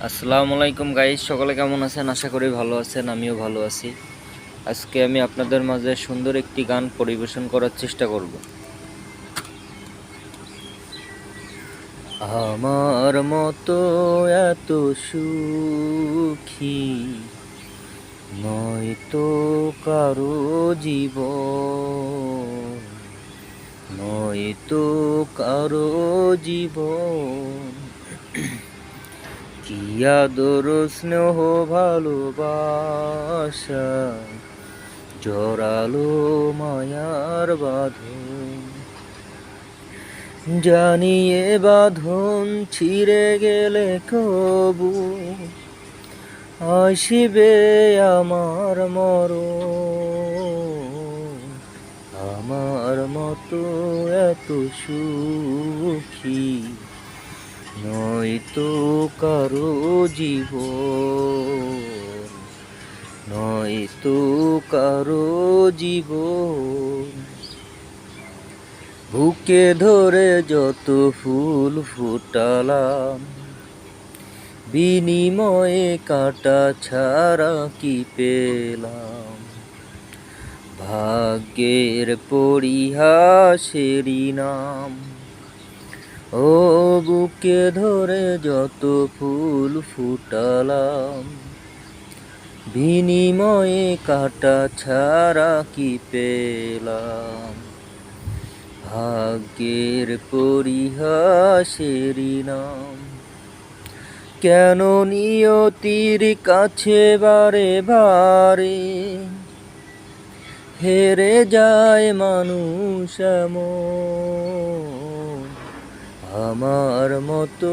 আসসালামু আলাইকুম গাইস সকলে কেমন আছেন? আশা করি ভালো আছেন, আমিও ভালো আছি। আজকে আমি আপনাদের মাঝে সুন্দর একটি গান পরিবেশন করার চেষ্টা করব। আমার মতো এত সুখী নয়তো কারও জীবন। নয়তো কারও জীবন। কি আদর স্নেহ ভালোবাসা? জড়ালো মায়ার বাঁধন। জানিয়ে বাঁধন ছিঁড়ে গেলে কবু। আসিবে আমার মর আমার মতো এত সুখী। নয়তো কারও জীবন। নয়তো কারও জীব বুকে ধরে যত ফুল ফুটালাম, বিনিময়ে কাটা ছাড়া কি পেলাম? ভাগ্যের পরিহাসেরই নাম ও বুকে ধরে যত ফুল ফুটালাম, বিনিময়ে কাটা ছাড়া কি পেলাম? ভাগ্যের পরিহাসেরই নাম। কেন নিয়তির কাছে বারে বারে হেরে যায় মানুষ এমন? আমার মতো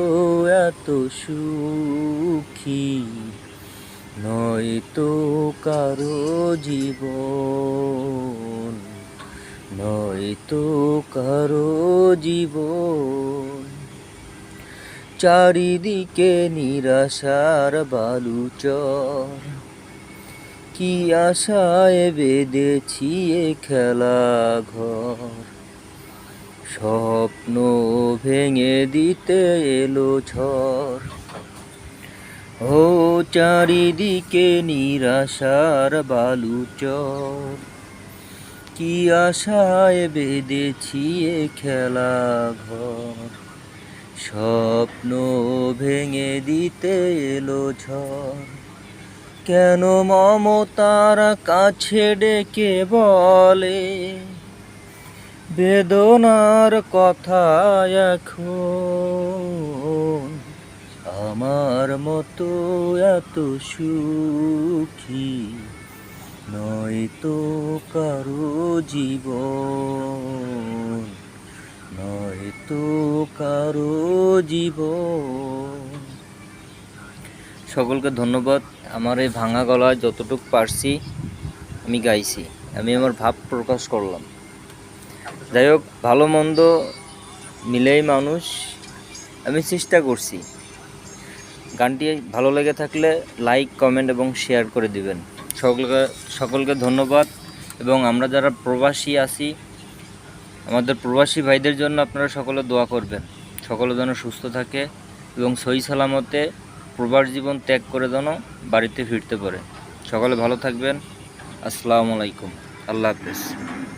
এত সুখী নয়তো কারও জীবন, নয়তো কারও জীবন। চারিদিকে নিরাশার বালুচর, কি আশায় বেঁধেছি খেলা ঘর স্বপ্ন ভেঙে দিতে এলো ঝড়। ও চারিদিকে নিরাশার বালুচর। কি আশায় বেঁধেছি এ খেলা ঘর। স্বপ্ন ভেঙে দিতে এলো ঝড়। কেন মমতার কাছে ডেকে বলে? বেদনার কথা এখন আমার মতো এত সুখী নয় নয়তো কারও জীবন নয়তো কারও জীবন। সকলকে ধন্যবাদ। আমার এই ভাঙা গলায় যতটুকু পারছি আমি গাইছি। আমি আমার ভাব প্রকাশ করলাম। যাই হোক, ভালো মন্দ মিলেই মানুষ। আমি চেষ্টা করছি। গানটি ভালো লেগে থাকলে লাইক, কমেন্ট এবং শেয়ার করে দিবেন। সকলকে সকলকে ধন্যবাদ। এবং আমরা যারা প্রবাসী আছি, আমাদের প্রবাসী ভাইদের জন্য আপনারা সকলে দোয়া করবেন। সকলে যেন সুস্থ থাকে এবং সই সালামতে প্রবাস জীবন ত্যাগ করে যেন বাড়িতে ফিরতে পারে। সকলে ভালো থাকবেন। আসসালামু আলাইকুম। আল্লাহ হাফেজ।